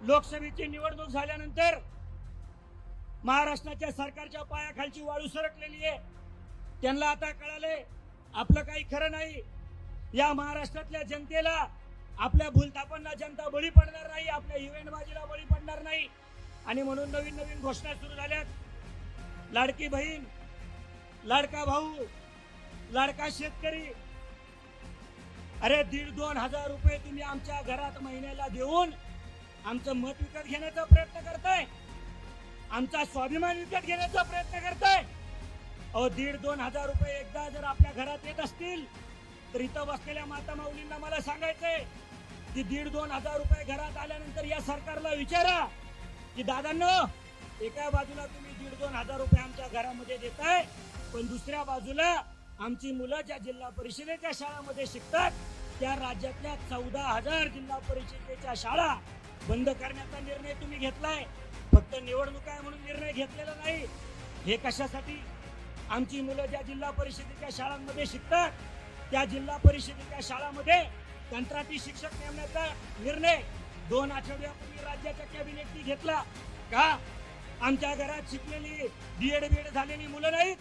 लोकसभेची निवडणूक झाल्यानंतर महाराष्ट्राच्या सरकारच्या पायाखालची वाळू सरकलेली आहे. त्यांना आता कळाले आपलं काही खरं नाही. या महाराष्ट्रातल्या जनतेला आपल्या भूलतापांना जनता बळी पडणार नाही आपल्या इव्हेंटबाजीला बळी पडणार नाही. आणि म्हणून नवीन नवीन घोषणा सुरू झाल्यात. लाडकी बहीण लाडका भाऊ लाडका शेतकरी. अरे दीड दोन हजार रुपये तुम्ही आमच्या घरात महिन्याला देऊन आमचं मत विकत घेण्याचा प्रयत्न करताय. आमचा स्वाभिमान विकत घेण्याचा प्रयत्न करताय. अहो दीड दोन हजार रुपये एकदा जर आपल्या घरात येत असतील तर इथं बसलेल्या माता माऊलींना मला सांगायचंय की दीड दोन हजार रुपये घरात आल्यानंतर या सरकारला विचारा की दादांनो एका बाजूला तुम्ही दीड दोन हजार रुपये आमच्या घरामध्ये देताय पण दुसऱ्या बाजूला आमची मुलं ज्या जिल्हा परिषदेच्या शाळामध्ये शिकतात त्या राज्यातल्या चौदा हजार जिल्हा परिषदेच्या शाळा बंद करण्याचा निर्णय तुम्ही घेतलाय. फक्त निवडणूक आहे म्हणून निर्णय घेतलेला नाही. हे कशासाठी? आमची मुलं ज्या जिल्हा परिषदेच्या शाळांमध्ये शिकतात त्या जिल्हा परिषदेच्या शाळामध्ये कंत्राटी शिक्षक नेमण्याचा निर्णय दोन आठवड्यापूर्वी राज्याच्या कॅबिनेटनी घेतला. का? आमच्या घरात शिकलेली बीएड बीएड झालेली मुलं नाहीत.